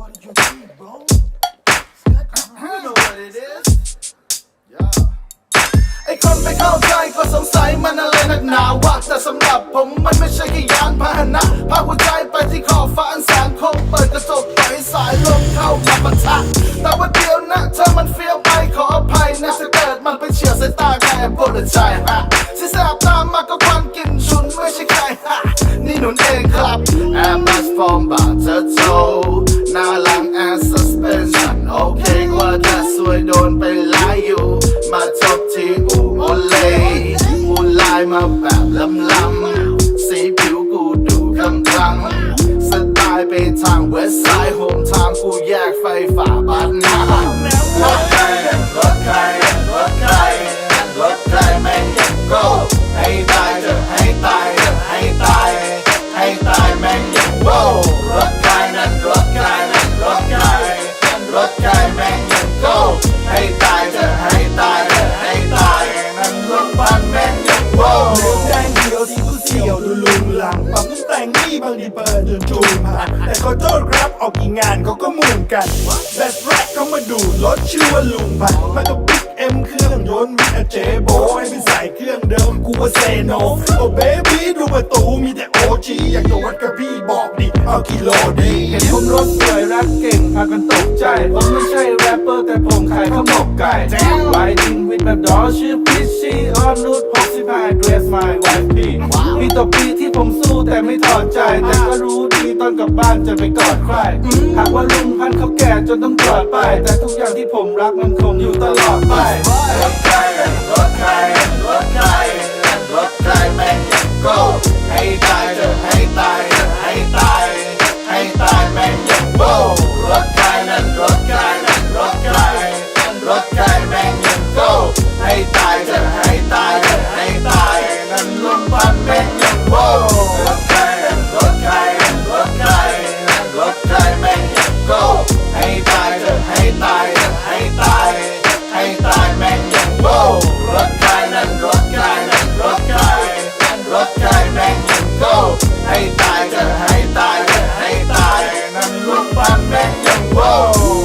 What did you do, bro? You know what it is. Yeah. ไอ้คนไม่เข้าใจก็สงสัยมันอะไรนักหนาวะแต่สำหรับผมมันไม่ใช่แค่ยานพาหนะพาหัวใจไปที่ขอบฟ้าอันแสนคงเปิดกระจกปล่อยให้สายลมเข้ามาปะทะแต่ว่าเดียวนะเธอมันเฟี้ยวไปขออภัยนะถ้าเกิดมันไปเฉียวสายตาแค่ปวดใจฮะที่แสบตามมาก็ควันกลินฉุนไม่ใช่ใครฮะนี่หนุนเองครับแอมบัสฟ หน้าหลังแอร์ซัสเพนชั่นโอเคกว่าจะสวยโดนไปหลายอยู่ มาจบที่อูโอเลอูลายมาแบบลำลำสีผิวกูดูคำทังสไตล์ไปทางเวสไซด์โฮมทางกูแยกไฟฝ่าบ้านนา นั้ แต่งนี่บางทีเปิดจนจูนผ่าแต่ขอโทษครับออกกี่งานเขาก็หมุนกันแบสแรกเขามาดูรถชื่อว่าลุงพันมันก็บิ๊กเอ็มเครื่องยนต์มีแต่เจโบให้เป็นสายเครื่องเดิมกูว่าเซโนโอ้เบบี้ดูประตูมีแต่โอจีอยากจะวัดกับพี่บอกดิเอากิโลดีเห็นผมรถสวยแรปเก่งพากันตกใจผมไม่ใช่แรปเปอร์แต่ผมขายข้าวหมกไก่ไวดิ้งวิดแบบดอชื่อพิชชี่ออนรูท65 dress my wife พี่มีต่อปีที่ผม สู้แต่ไม่ถอดใจ แต่ก็รู้ดีตอนกลับบ้านจะไปกอดใคร หากว่าลุงพันเขาแก่จนต้องจอดไป แต่ทุกอย่างที่ผมรักมันคงอยู่ตลอดไปรถใครรถใครายแม่งยังโว้รถไก่นั่นรถไก่นั่นรถไก่นั่นรถไก่แม่งยังโก้ให้ตายก็ให้ตายก็ให้ตายนั่นลูกปันแม่งยังโว้